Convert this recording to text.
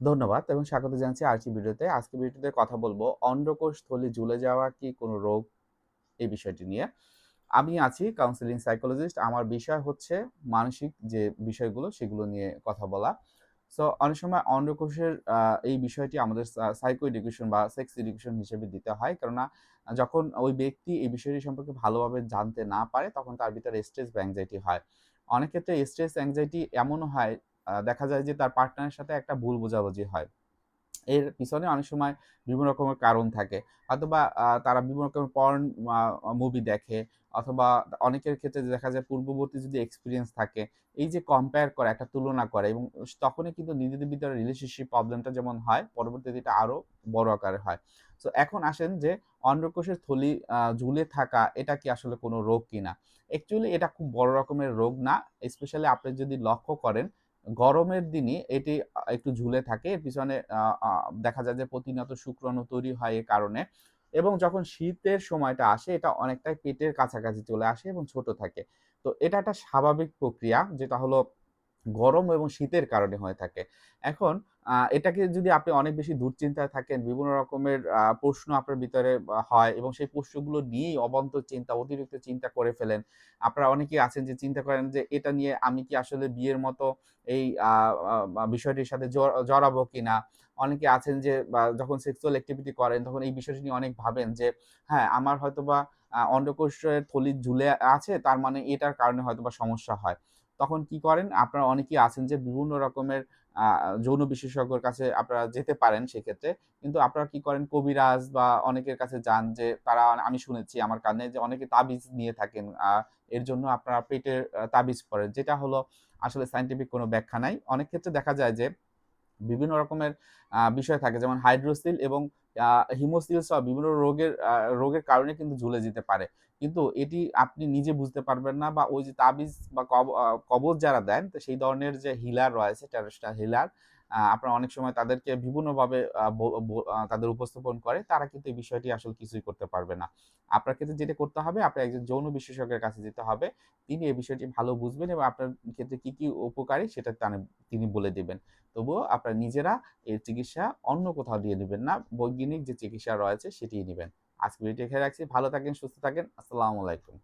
ধন্যবাদ এবং স্বাগত জানাচ্ছি আরচি ভিডিওতে। আজকে ভিডিওতে কথা বলব অন্ডকোষ থলি ঝুলে যাওয়া কি কোনো রোগ? এই বিষয়টি নিয়ে। আমি আছি কাউন্সিলিং সাইকোলজিস্ট। আমার বিষয় হচ্ছে মানসিক যে বিষয়গুলো, সেগুলো নিয়ে কথা বলা। সো অনেক সময় অন্ডকোষের এই বিষয়টি আমাদের সাইকো এডুকেশন বা সেক্স এডুকেশন হিসেবে দিতে হয়। কেননা, যখন ওই ব্যক্তি এই বিষয়টি সম্পর্কে ভালোভাবে জানতে না পারে, তখন তার ভিতরে স্ট্রেস বা অ্যাংজাইটি হয়। অনেক ক্ষেত্রে স্ট্রেস অ্যাংজাইটি এমনও হয় দেখা যায় যে তার পার্টনারের সাথে একটা ভুল বোঝাবুঝি হয়। এর পিছনে অনেক সময় বিভিন্ন রকমের কারণ থাকে। আ তারা বিভিন্ন রকমের পর্ন মুভি দেখে অথবা অনেকের ক্ষেত্রে দেখা যায় পূর্ববর্তী যদি এক্সপিরিয়েন্স থাকে, এই যে কম্পেয়ার করে, একটা তুলনা করে এবং তখনই কিন্তু নিজেদের ভিতরে রিলেশনশিপ প্রবলেমটা যেমন হয়, পরবর্তীতে এটা আরও বড় আকারে হয়। সো এখন আসেন যে অন্ডকোষের থলি ঝুলে থাকা এটা কি আসলে কোনো রোগ কিনা? অ্যাকচুয়ালি এটা খুব বড় রকমের রোগ না। স্পেশালি আপনি যদি লক্ষ্য করেন গরমের দিনই এটি একটু ঝুলে থাকে। এর পিছনে দেখা যায় যে প্রতিনিয়ত শুক্রাণু তৈরি হয় এ কারণে। এবং যখন শীতের সময়টা আসে, এটা অনেকটাই পেটের কাছাকাছি চলে আসে এবং ছোট থাকে। তো এটা একটা স্বাভাবিক প্রক্রিয়া, যেটা হলো গরম এবং শীতের কারণে হয়ে থাকে। এখন এটাকে যদি আপনি অনেক বেশি দুশ্চিন্তায় থাকেন, বিভিন্ন রকমের প্রশ্ন আপনার ভিতরে হয় এবং সেই প্রশ্নগুলো নিয়েই অবান্তর চিন্তা, অতিরিক্ত চিন্তা করে ফেলেন। আপনারা অনেকেই আছেন যে চিন্তা করেন যে এটা নিয়ে আমি কি আসলে বিয়ের মতো এই বিষয়টির সাথে জড়াবো কিনা? অনেকে আছেন যে যখন সেক্সুয়াল অ্যাক্টিভিটি করেন তখন এই বিষয়টি নিয়ে অনেক ভাবেন যে, হ্যাঁ, আমার হয়তোবা আ অন্ডকোষের থলি ঝুলে আছে তার মানে এটার কারণে হয়তোবা সমস্যা হয়। তখন কি করেন? আপনারা অনেকেই আছেন যে বিভিন্ন রকমের যৌন বিশেষজ্ঞর কাছে আপনারা যেতে পারেন সেক্ষেত্রে। কিন্তু আপনারা কি করেন? কবিরাজ বা অনেকের কাছে যান যে তারা, আমি শুনেছি আমার কানে যে অনেকে তাবিজ নিয়ে থাকেন। এর জন্য আপনারা পেটের তাবিজ করেন। যেটা হলো আসলে সাইন্টিফিক কোনো ব্যাখ্যা নাই। অনেক ক্ষেত্রে দেখা যায় যে বিভিন্ন রকমের বিষয় থাকে যেমন হাইড্রোসিল এবং হিমোসিল সহ বিভিন্ন রোগের রোগের কারণে কিন্তু ঝুলে যেতে পারে। কিন্তু এটি আপনি নিজে বুঝতে পারবেন না বা ওই যে তাবিজ বা কব কবজ যারা দেন সেই ধরনের যে হিলার রয়েছে টেরেস্ট্রা হিলার আপনারা অনেক সময় তাদেরকে বিভিন্নভাবে তাদের উপস্থাপন করে তারা কিন্তু এই বিষয়টি আসলে কিছুই করতে পারবে না। আপনার ক্ষেত্রে যেটা করতে হবে আপনার একজন যৌন বিশেষজ্ঞের কাছে যেতে হবে। তিনি এই বিষয়টি ভালো বুঝবেন এবং আপনার ক্ষেত্রে কি, কি উপকারী সেটা তানে বলে দিবেন। তবুও আপনারা নিজেরা এর চিকিৎসা অন্য কোথাও দিয়ে নিবেন না। বৈজ্ঞানিক যে চিকিৎসা রয়েছে সেটিই নেবেন আজকে ভিডিওটি এখানে রাখছি। ভালো থাকেন, সুস্থ থাকেন। আসসালামু আলাইকুম।